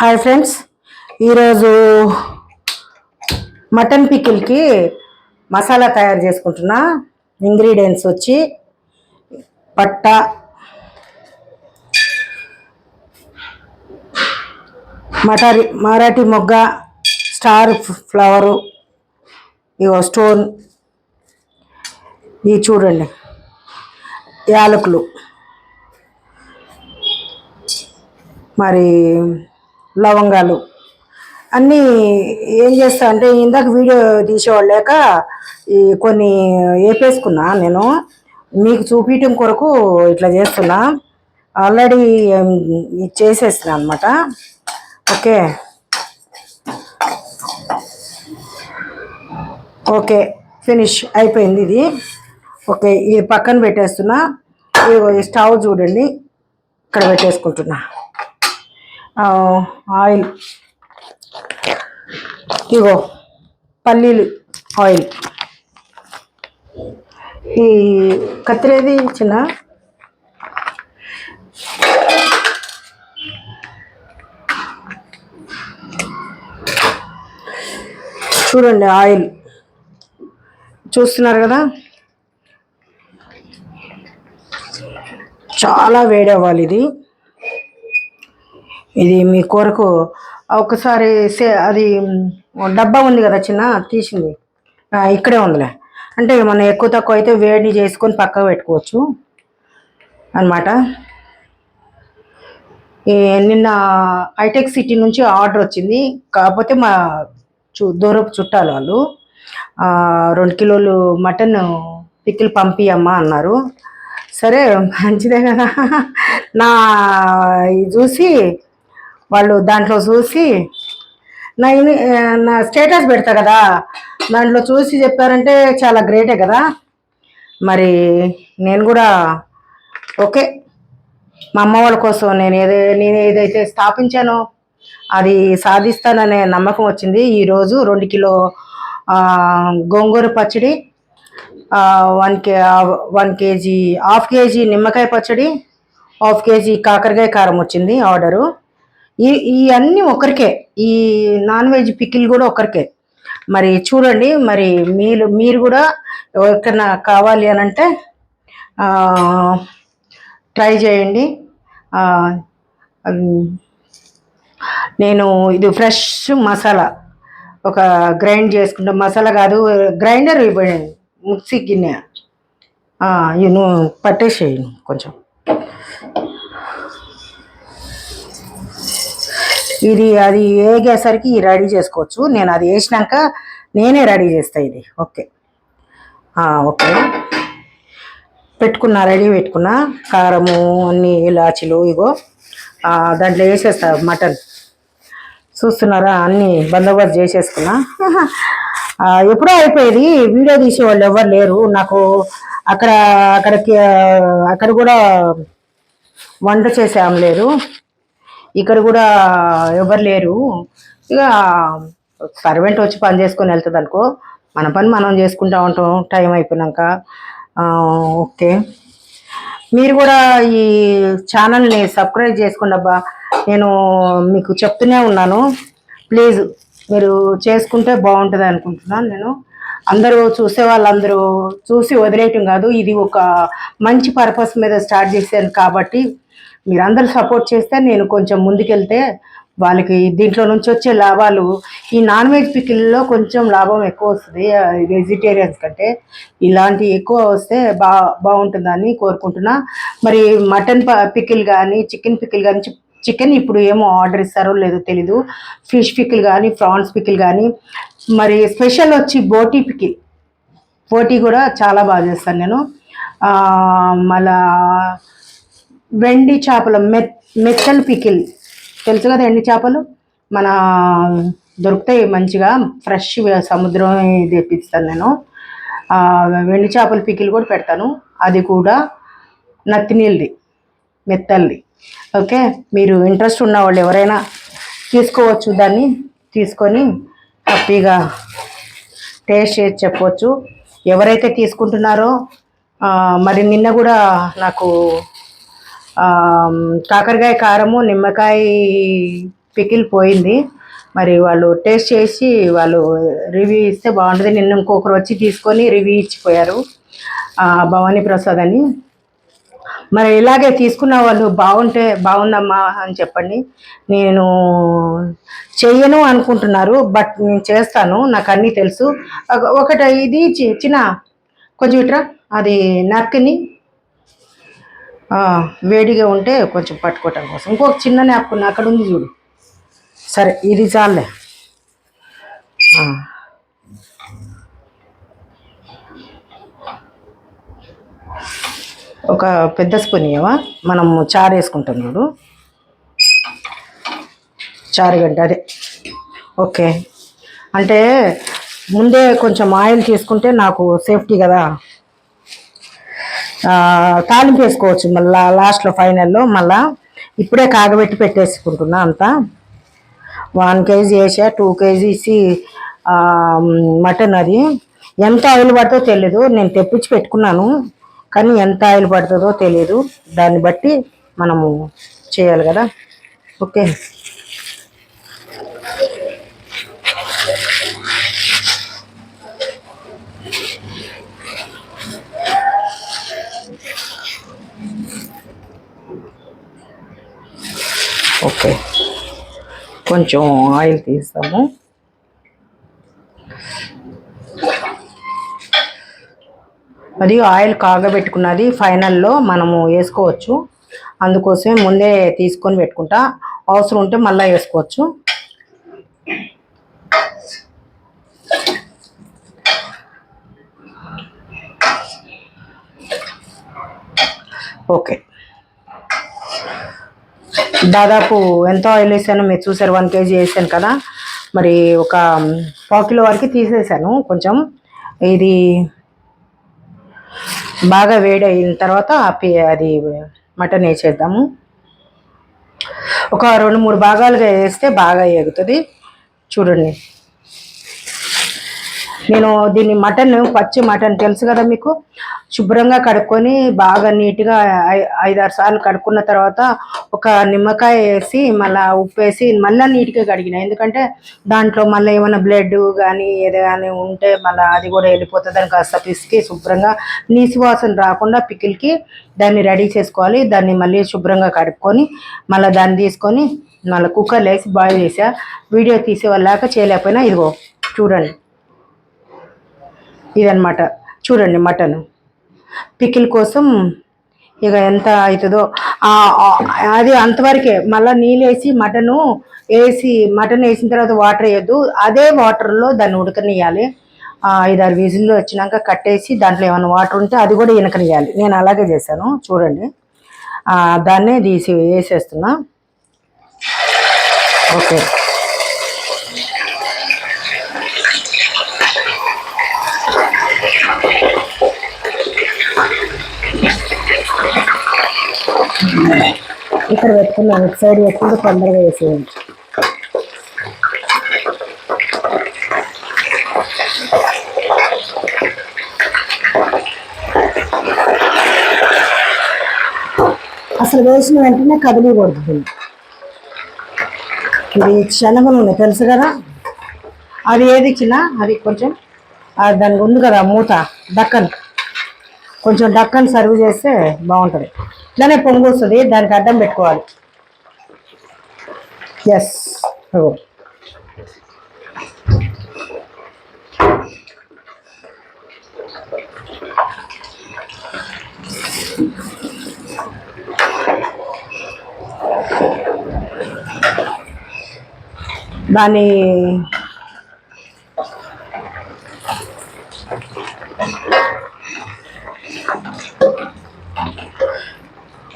Hi friends ఈరోజు mutton పికిల్కి మసాలా తయారు చేసుకుంటున్నా. ఇంగ్రీడియంట్స్ వచ్చి పట్ట మటారి మరాఠీ మొగ్గ స్టార్ ఫ్లవరు ఇగో స్టోన్. ఇవి చూడండి. యాలకులు. మరి లవంగాలు. అన్నీ ఏం చేస్తా అంటే ఇందాక వీడియో తీసేవాళ్ళు లేక ఈ కొన్ని వేపేసుకున్నా నేను. మీకు చూపించడం కొరకు ఇట్లా చేస్తున్నా. ఆల్రెడీ చేసేస్తున్నా అనమాట ఓకే. ఓకే ఫినిష్ అయిపోయింది ఇది. ఓకే ఇది పక్కన పెట్టేస్తున్నా. స్టవ్ చూడండి. ఇక్కడ పెట్టేసుకుంటున్నా. ఆయిల్. ఇగో పల్లీలు ఆయిల్. ఈ కత్తిరేది చిన్న చూడండి ఆయిల్. చూస్తున్నారు కదా? చాలా వేడి అవ్వాలి ఇది. ఇది మీ కొరకు ఒకసారి సే- అది డబ్బా ఉంది కదా చిన్న తీసింది. ఇక్కడే ఉందిలే. అంటే మనం ఎక్కువ తక్కువ అయితే వేడిని చేసుకొని పక్కకు పెట్టుకోవచ్చు అన్నమాట. ఈ నిన్న హైటెక్ సిటీ నుంచి ఆర్డర్ వచ్చింది. కాకపోతే మా చు దూరపు చుట్టాలు వాళ్ళు రెండు కిలోలు మటన్ పికిల్ పంపియమ్మా అన్నారు. సరే మంచిదే కదా. నా ఇది చూసి వాళ్ళు దాంట్లో చూసి నా నా స్టేటస్ పెడతా కదా దాంట్లో చూసి చెప్పారంటే చాలా గ్రేటే కదా. మరి నేను కూడా ఓకే. మా అమ్మ వాళ్ళ కోసం నేను ఏదే నేను ఏదైతే స్థాపించానో అది సాధిస్తాననే నమ్మకం వచ్చింది. ఈరోజు రెండు కిలో గోంగూర పచ్చడి one K one KG half KG నిమ్మకాయ పచ్చడి హాఫ్ కేజీ కాకరకాయ కారం వచ్చింది ఆర్డరు. ఈ ఈ ఒకరికే. ఈ నాన్ వెజ్ పికిల్ కూడా ఒకరికే. మరి చూడండి మరి మీరు మీరు కూడా ఎవరికైనా కావాలి అని అంటే ట్రై చేయండి. నేను ఇది ఫ్రెష్ మసాలా. ఒక గ్రైండ్ చేసుకుంటా. మసాలా కాదు గ్రైండర్ ఇవ్వండి. మిక్సీ గిన్నె. ఇను ఇవి నువ్వు కొంచెం. ఇది అది వేగేసరికి రెడీ చేసుకోవచ్చు. నేను అది వేసినాక నేనే రెడీ చేస్తా ఇది. ఓకే. ఓకే. పెట్టుకున్నా రెడీ పెట్టుకున్నా. కారము అన్ని ఇలాచీలు ఇగో దాంట్లో వేసేస్తా మటన్. చూస్తున్నారా? అన్ని బందోబస్తు చేసేసుకున్నా. ఎప్పుడో అయిపోయేది. వీడియో తీసే వాళ్ళు ఎవరు లేరు. నాకు అక్కడ అక్కడికి అక్కడ కూడా వంట చేసే ఆమె లేరు. ఇక్కడ కూడా ఎవరు లేరు. ఇక సర్వెంట్ వచ్చి పని చేసుకొని వెళ్తుంది అనుకో. మన పని మనం చేసుకుంటా ఉంటాం. టైం అయిపోయినాక. ఓకే. మీరు కూడా ఈ ఛానల్ని సబ్స్క్రైబ్ చేసుకోండి అబ్బా. నేను మీకు చెప్తూనే ఉన్నాను. ప్లీజ్ మీరు చేసుకుంటే బాగుంటుంది అనుకుంటున్నాను నేను. అందరూ చూసే వాళ్ళందరూ చూసి వదిలేయటం కాదు. ఇది ఒక మంచి పర్పస్ మీద స్టార్ట్ చేశాను కాబట్టి మీరందరూ సపోర్ట్ చేస్తే నేను కొంచెం ముందుకెళ్తే వాళ్ళకి దీంట్లో నుంచి వచ్చే లాభాలు ఈ నాన్ వెజ్ పికిల్లో కొంచెం లాభం ఎక్కువ వస్తుంది వెజిటేరియన్స్ కంటే. ఇలాంటి ఎక్కువ వస్తే బా బాగుంటుందని కోరుకుంటున్నా. మరి మటన్ పికిల్ కానీ చికెన్ పికిల్ కానీ చికెన్ ఇప్పుడు ఏమో ఆర్డర్ ఇస్తారో లేదో తెలీదు. ఫిష్ పికిల్ కానీ ప్రాన్స్ పికిల్ కానీ మరి స్పెషల్ వచ్చి బోటీ పికిల్. బోటీ కూడా చాలా బాగా చేస్తాను నేను. మళ్ళా వెండి చేపల మెత్ మెత్తలు పికిల్. తెలుసు కదా ఎండి చేపలు? మన దొరుకుతాయి మంచిగా ఫ్రెష్ సముద్రం తెప్పిస్తాను నేను. వెండి చేపల పికిల్ కూడా పెడతాను. అది కూడా నత్తి నీళ్ళది మెత్తల్ది. ఓకే? మీరు ఇంట్రెస్ట్ ఉన్న వాళ్ళు ఎవరైనా తీసుకోవచ్చు దాన్ని తీసుకొని హ్యాపీగా టేస్ట్ చేసి చెప్పవచ్చు ఎవరైతే తీసుకుంటున్నారో మరి నిన్న కూడా నాకు కాకరకాయ కారము నిమ్మకాయ పికిల్ పోయింది. మరి వాళ్ళు టేస్ట్ చేసి వాళ్ళు రివ్యూ ఇస్తే బాగుంటుంది. నిన్న ఇంకొకరు వచ్చి తీసుకొని రివ్యూ ఇచ్చిపోయారు. భవానీ ప్రసాద్ అని. మరి ఇలాగే తీసుకున్న వాళ్ళు బాగుంటే బాగుందమ్మా అని చెప్పండి. నేను చెయ్యను అనుకుంటున్నారు బట్ నేను చేస్తాను. నాకు అన్నీ తెలుసు. ఒకటి ఇది చి- చిన్న కొంచెం ఇట్రా అది నాప్కిన్ని వేడిగా ఉంటే కొంచెం పట్టుకోవటం కోసం. ఇంకొక చిన్న నాప్కిన్ అక్కడ ఉంది చూడు. సరే ఇది చాలే. ఒక పెద్ద స్పూన్ ఇవ్వవా మనం చారు వేసుకుంటాం చూడు. చారు గంట అదే. ఓకే. అంటే ముందే కొంచెం ఆయిల్ తీసుకుంటే నాకు సేఫ్టీ కదా. తాలింపు వేసుకోవచ్చు. మళ్ళీ లాస్ట్లో ఫైనల్లో మళ్ళీ ఇప్పుడే కాగబెట్టి పెట్టేసుకుంటున్నా అంతా. వన్ కేజీ వేసా టూ కేజీస్ మటన్ అది. ఎంత ఆయిల్ పడుతుందో తెలీదు. నేను తెప్పించి పెట్టుకున్నాను. కానీ ఎంత ఆయిల్ పడుతుందో తెలియదు దాన్ని బట్టి మనము చేయాలి కదా. ఓకే. కొంచెం ఆయిల్ తీస్తాము అది ఆయిల్ కాగబెట్టుకున్నది ఫైనల్లో మనము వేసుకోవచ్చు. అందుకోసమే ముందే తీసుకొని పెట్టుకుంటా. అవసరం ఉంటే మళ్ళీ వేసుకోవచ్చు. ఓకే. దాదాపు ఎంత ఆయిల్ వేసాను. మీరు చూసారు వన్ కేజీ వేసాను కదా. మరి ఒక పావు కిలో వరకు తీసేసాను కొంచెం. ఇది బాగా వేడి అయిన తర్వాత అది మటన్ వేసేద్దాము. ఒక రెండు మూడు భాగాలుగా వేస్తే బాగా ఎగుతుంది. చూడండి. నేను దీన్ని మటన్ పచ్చి మటన్ తెలుసు కదా మీకు. శుభ్రంగా కడుక్కొని బాగా నీట్గా ఐ- ఐదారు సార్లు కడుక్కున్న తర్వాత ఒక నిమ్మకాయ వేసి మళ్ళీ ఉప్పు వేసి మళ్ళీ నీట్గా కడిగిన. ఎందుకంటే దాంట్లో మళ్ళీ ఏమైనా బ్లడ్ కానీ ఏదైనా ఉంటే మళ్ళీ అది కూడా వెళ్ళిపోతుంది కాస్త పిసికి శుభ్రంగా నీసు వాసన రాకుండా పికిల్కి దాన్ని రెడీ చేసుకోవాలి. దాన్ని మళ్ళీ శుభ్రంగా కడుక్కొని మళ్ళీ దాన్ని తీసుకొని మళ్ళీ కుక్కర్లో వేసి బాయిల్ చేసా. వీడియో తీసే వాళ్ళాక చేయలేకపోయినా ఇదిగో చూడండి. ఇదన్నమాట. చూడండి మటన్. పికిల్ కోసం ఇక ఎంత అవుతుందో అది అంతవరకే. మళ్ళీ నీళ్ళు వేసి మటను వేసి మటన్ వేసిన తర్వాత వాటర్ వేయద్దు. అదే వాటర్లో దాన్ని ఉడకనియాలి ఐదారు విజిల్లు వచ్చినాక కట్టేసి దాంట్లో ఏమైనా వాటర్ ఉంటే అది కూడా ఇనకనియాలి నేను అలాగే చేశాను. చూడండి. దాన్నే తీసి వేసేస్తున్నా. ఓకే. ఇక్కడ పెట్టుకుని అవుట్ సైడ్ పెట్టుకుంటే తొందరగా వేసేయండి. అసలు వేసిన వెంటనే కదిలికూడదు ఇది శనగ నూనె తెలుసు కదా? అది ఏది ఇచ్చినా అది కొంచెం దానికి ఉంది కదా మూత డక్కన్. కొంచెం డక్కన్ సర్వ్ చేస్తే బాగుంటుంది. ఇట్లానే పొంగు వస్తుంది దానికి అడ్డం పెట్టుకోవాలి. ఎస్ దాన్ని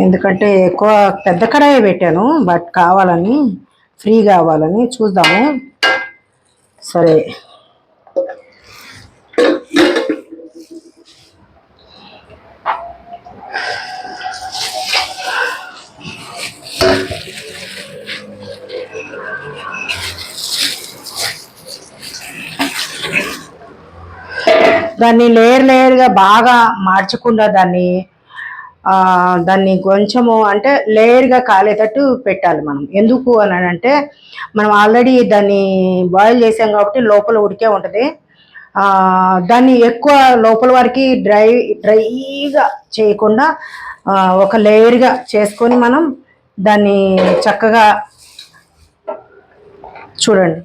ఎందుకంటే ఎక్కువ పెద్ద కడాయి పెట్టాను బట్ కావాలని ఫ్రీ కావాలని చూద్దాము. సరే. దాన్ని లేయర్ లేయర్గా బాగా మార్చకుండా దాన్ని దాన్ని కొంచెము అంటే లేయర్గా కాలేటట్టు పెట్టాలి మనం. ఎందుకు అని అంటే మనం ఆల్రెడీ దాన్ని బాయిల్ చేసాం కాబట్టి లోపల ఉడికే ఉంటుంది. దాన్ని ఎక్కువ లోపల వరకు డ్రై డ్రైగా చేయకుండా ఒక లేయర్గా చేసుకొని మనం దాన్ని చక్కగా చూడండి.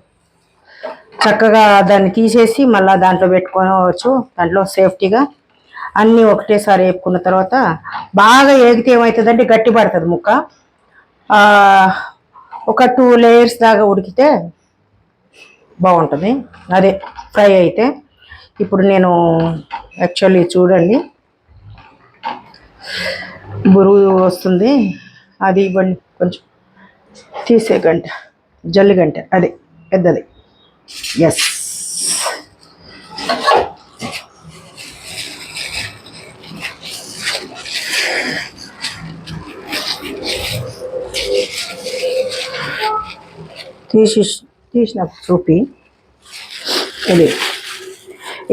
చక్కగా దాన్ని తీసేసి మళ్ళీ దాంట్లో పెట్టుకోవచ్చు. దాంట్లో సేఫ్టీగా అన్నీ ఒకటేసారి వేపుకున్న తర్వాత బాగా ఏగితే ఏమవుతుందంటే గట్టి పడుతుంది ముక్క. ఒక టూ లేయర్స్ దాకా ఉడికితే బాగుంటుంది. అదే ఫ్రై అయితే ఇప్పుడు నేను యాక్చువల్లీ చూడండి. బురుగు వస్తుంది. అది ఇవ్వండి. కొంచెం తీసే గంట. జల్లి గంట. అదే పెద్దది. ఎస్ తీసి తీసిన చూపి. ఇది.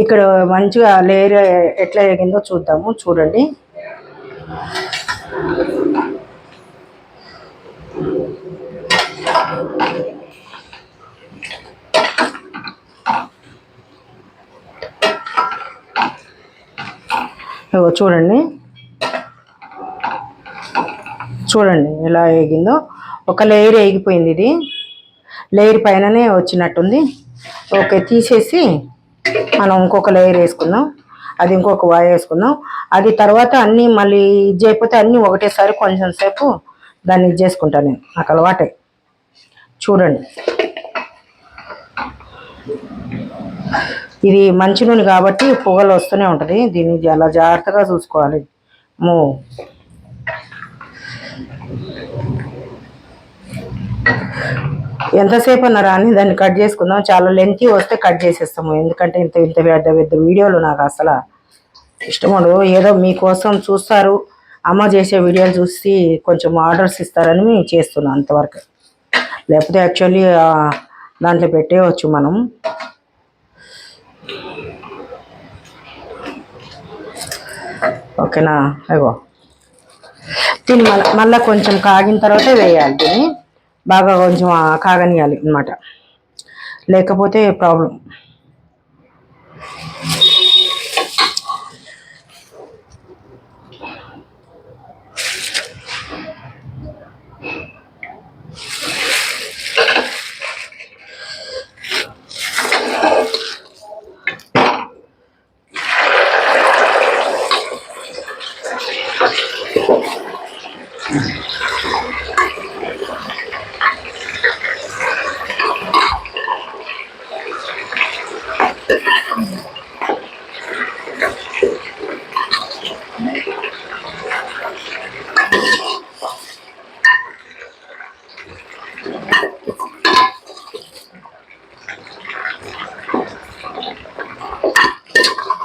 ఇక్కడ మంచిగా లేయర్ ఎట్లా ఎగిందో చూద్దాము చూడండి. చూడండి. చూడండి ఎలా ఎగిందో. ఒక లేయర్ ఎగిపోయింది ఇది. లేయర్ పైననే వచ్చినట్టుంది. ఓకే తీసేసి మనం ఇంకొక లేయర్ వేసుకుందాం. అది ఇంకొక వాయి వేసుకుందాం. అది తర్వాత అన్నీ మళ్ళీ ఇది అయిపోతే అన్నీ ఒకటేసారి కొంచెం సేపు దాన్ని ఇది చేసుకుంటాను నేను. నాకు అలవాటే. చూడండి. ఇది మంచి నూనె కాబట్టి పొగలు వస్తూనే ఉంటుంది. దీన్ని చాలా జాగ్రత్తగా చూసుకోవాలి. మో. ఎంతసేపు అన్నారా అని దాన్ని కట్ చేసుకుందాం. చాలా లెంతీ వస్తే కట్ చేసేస్తాము. ఎందుకంటే ఇంత ఇంత పెద్ద పెద్ద వీడియోలు నాకు అసలు ఇష్టముడు ఏదో మీకోసం చూస్తారు. అమ్మ చేసే వీడియోలు చూసి కొంచెం ఆర్డర్స్ ఇస్తారని చేస్తున్నాను అంతవరకు. లేకపోతే యాక్చువల్లీ దాంట్లో పెట్టేయవచ్చు మనం. ఓకేనా? అగో. దీన్ని మళ్ళీ మళ్ళీ కొంచెం కాగిన తర్వాత వేయాలి దీన్ని. బాగా కొంచెం కాగనియాలి అనమాట లేకపోతే ప్రాబ్లం